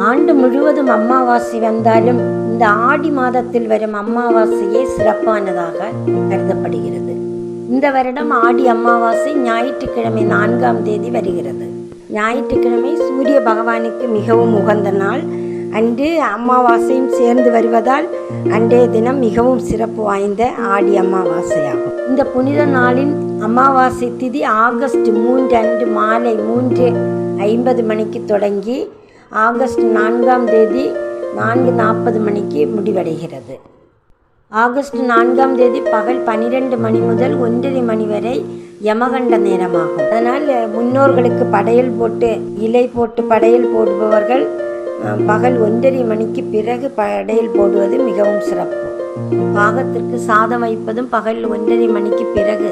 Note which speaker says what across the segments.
Speaker 1: ஆண்டு முழுவதும் அமாவாசை வந்தாலும் இந்த ஆடி மாதத்தில் வரும் அமாவாசையே சிறப்பானதாக கருதப்படுகிறது. இந்த வருடம் ஆடி அமாவாசை ஞாயிற்றுக்கிழமை நான்காம் தேதி வருகிறது. ஞாயிற்றுக்கிழமை சூரிய பகவானுக்கு மிகவும் உகந்த நாள். அன்று அமாவாசையும் சேர்ந்து வருவதால் அன்றைய தினம் மிகவும் சிறப்பு வாய்ந்த ஆடி அமாவாசையாகும் இந்த புனித நாளின் அமாவாசை திதி ஆகஸ்ட் மூன்று அன்று மாலை மூன்று ஐம்பது மணிக்கு தொடங்கி ஆகஸ்ட் நான்காம் தேதி நான்கு நாற்பது மணிக்கு முடிவடைகிறது. ஆகஸ்ட் நான்காம் தேதி பகல் பனிரெண்டு மணி முதல் ஒன்றரை மணி வரை யமகண்ட நேரமாகும். அதனால் முன்னோர்களுக்கு படையல் போட்டு இலை போட்டு படையல் போடுபவர்கள் பகல் ஒன்றரை மணிக்கு பிறகு படையல் போடுவது மிகவும் சிறப்பு. பாகத்திற்கு சாதம் வைப்பதும் பகல் ஒன்றரை மணிக்கு பிறகு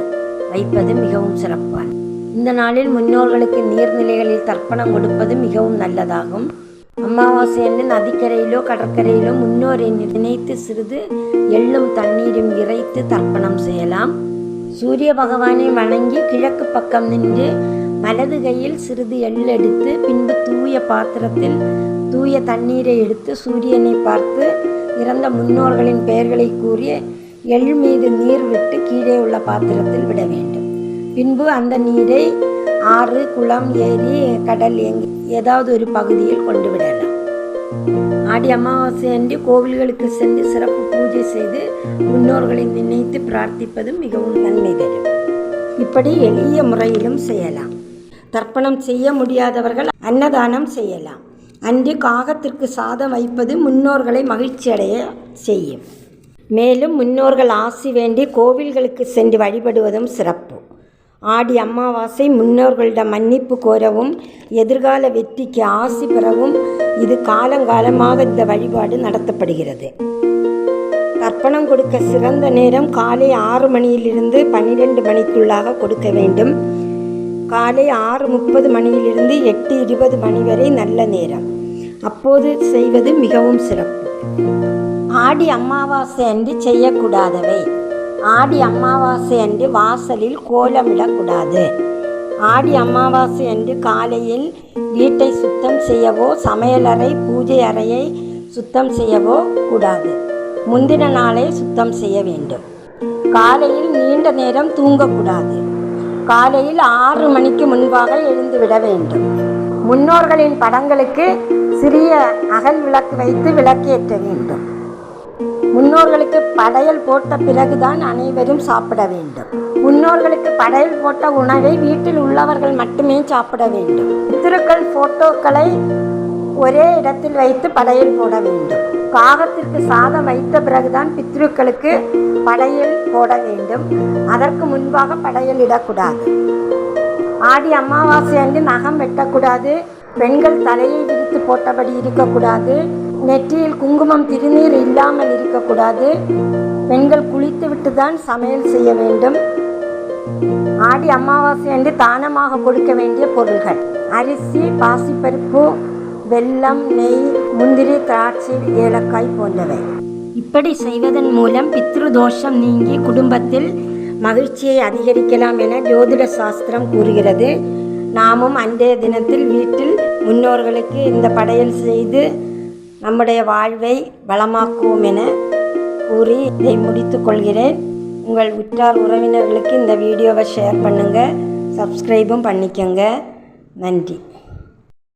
Speaker 1: வைப்பது மிகவும் சிறப்பான இந்த நாளில் முன்னோர்களுக்கு நீர்நிலைகளில் தர்ப்பணம் கொடுப்பது மிகவும் நல்லதாகும். அமாவாசை அன்று நதிக்கரையிலோ கடற்கரையிலோ முன்னோரை நினைத்து சிறிது எள்ளும் தண்ணீரும் இறைத்து தர்ப்பணம் செய்யலாம். சூரிய பகவானை வணங்கி கிழக்கு பக்கம் நின்று வலது கையில் சிறிது எள் எடுத்து பின்பு தூய பாத்திரத்தில் தூய தண்ணீரை எடுத்து சூரியனை பார்த்து இறந்த முன்னோர்களின் பெயர்களை கூறி எள் மீது நீர் விட்டு கீழே உள்ள பாத்திரத்தில் விட வேண்டும். பின்பு அந்த நீரை ஆறு குளம் ஏரி கடல் எங்க ஏதாவது ஒரு பகுதியில் கொண்டு விடலாம். ஆடி அமாவாசை அன்று கோவில்களுக்கு சென்று சிறப்பு பூஜை செய்து முன்னோர்களை நினைத்து பிரார்த்திப்பதும் மிகவும் நன்மை தரும். இப்படி எளிய முறையிலும் செய்யலாம். தர்ப்பணம் செய்ய முடியாதவர்கள் அன்னதானம் செய்யலாம். அன்று காகத்திற்கு சாதம் வைப்பது முன்னோர்களை மகிழ்ச்சியடைய செய்யும். மேலும் முன்னோர்கள் ஆசி வேண்டி கோவில்களுக்கு சென்று வழிபடுவதும் சிறப்பு. ஆடி அமாவாசை முன்னோர்களிடம் மன்னிப்பு கோரவும் எதிர்கால வெற்றிக்கு ஆசி பெறவும் இது காலங்காலமாக இந்த வழிபாடு நடத்தப்படுகிறது. தர்ப்பணம் கொடுக்க சிறந்த நேரம் காலை ஆறு மணியிலிருந்து பன்னிரெண்டு மணிக்குள்ளாக கொடுக்க வேண்டும். காலை ஆறு முப்பது மணியிலிருந்து எட்டு இருபது மணி வரை நல்ல நேரம். அப்போது செய்வது மிகவும் சிறப்பு. ஆடி அமாவாசை அன்று செய்யக்கூடாதவை. ஆடி அமாவாசை அன்று வாசலில் கோலமிடக்கூடாது. ஆடி அமாவாசை அன்று காலையில் வீட்டை சுத்தம் செய்யவோ சமையலறை பூஜை அறையை சுத்தம் செய்யவோ கூடாது. முந்தின நாளை சுத்தம் செய்ய வேண்டும். காலையில் நீண்ட நேரம் தூங்கக்கூடாது. காலையில் ஆறு மணிக்கு முன்பாக எழுந்துவிட வேண்டும். முன்னோர்களின் படங்களுக்கு சிறிய அகல் விளக்கு வைத்து விளக்கேற்ற வேண்டும். முன்னோர்களுக்கு படையல் போட்ட பிறகுதான் அனைவரும் சாப்பிட வேண்டும். முன்னோர்களுக்கு படையல் போட்ட உணவை வீட்டில் உள்ளவர்கள் மட்டுமே சாப்பிட வேண்டும். பித்திருக்கள் போட்டோக்களை ஒரே இடத்தில் வைத்து படையல் போட வேண்டும். பாகத்திற்கு சாதம் வைத்த பிறகுதான் பித்ருக்களுக்கு படையல் போட வேண்டும். அதற்கு முன்பாக படையல் இடக்கூடாது. ஆடி அமாவாசை அன்று நகம் வெட்டக்கூடாது. பெண்கள் தலையை விரித்து போட்டபடி இருக்கக்கூடாது. நெற்றியில் குங்குமம் திருநீர் இல்லாமல் இருக்கக்கூடாது. பெண்கள் குளித்துவிட்டு தான் சமையல் செய்ய வேண்டும். ஆடி அமாவாசை அன்று தானமாக கொடுக்க வேண்டிய பொருள்கள். அரிசி பாசிப்பருப்பு வெல்லம் நெய் முந்திரி திராட்சை ஏலக்காய் போன்றவை. இப்படி செய்வதன் மூலம் பித்ரு தோஷம் நீங்கி குடும்பத்தில் மகிழ்ச்சியை அதிகரிக்கலாம் என ஜோதிட சாஸ்திரம் கூறுகிறது. நாமும் அன்றைய தினத்தில் வீட்டில் முன்னோர்களுக்கு இந்த படையல் செய்து நம்முடைய வாழ்வை வளமாக்குவோம் என கூறி இதை முடித்துக்கொள்கிறேன் உங்கள் உற்றார் உறவினர்களுக்கு இந்த வீடியோவை ஷேர் பண்ணுங்கள் சப்ஸ்கிரைபும் பண்ணிக்கோங்க. நன்றி.